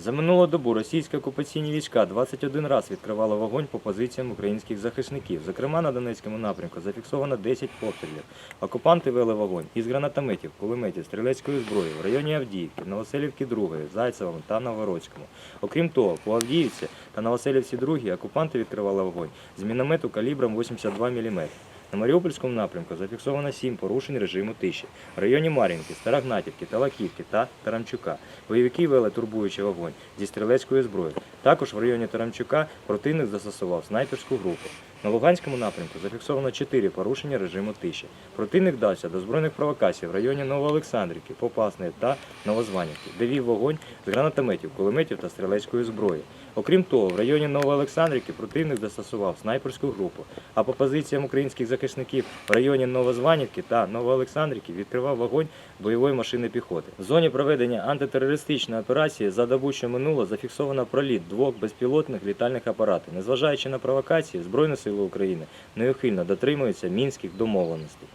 За минулу добу російські окупаційні війська 21 раз відкривали вогонь по позиціям українських захисників. Зокрема, на Донецькому напрямку зафіксовано 10 пострілів. Окупанти вели вогонь із гранатометів, кулеметів, стрілецької зброї в районі Авдіївки, Новоселівки 2, Зайцевому та Новгородському. Окрім того, по Авдіївці та Новоселівці 2 окупанти відкривали вогонь з міномету калібром 82 мм. На Маріупольському напрямку зафіксовано 7 порушень режиму тиші. В районі Мар'їнки, Старогнатівки, Талаківки та Тарамчука бойовики вели турбуючий вогонь зі стрілецької зброї. Також в районі Тарамчука противник застосував снайперську групу. На Луганському напрямку зафіксовано 4 порушення режиму тиші. Противник вдався до збройних провокацій в районі Новоолександрівки, Попасної та Новозванівки, де вів вогонь з гранатометів, кулеметів та стрілецької зброї. Окрім того, в районі Новоолександрівки противник застосував снайперську групу, а по позиціям українських захисників в районі Новозванівки та Новоолександрівки відкривав вогонь бойової машини піхоти. В зоні проведення антитерористичної операції за добу, що минуло, зафіксовано проліт двох безпілотних літальних апаратів. Незважаючи на провокації, Збройні сили України неухильно дотримуються мінських домовленостей.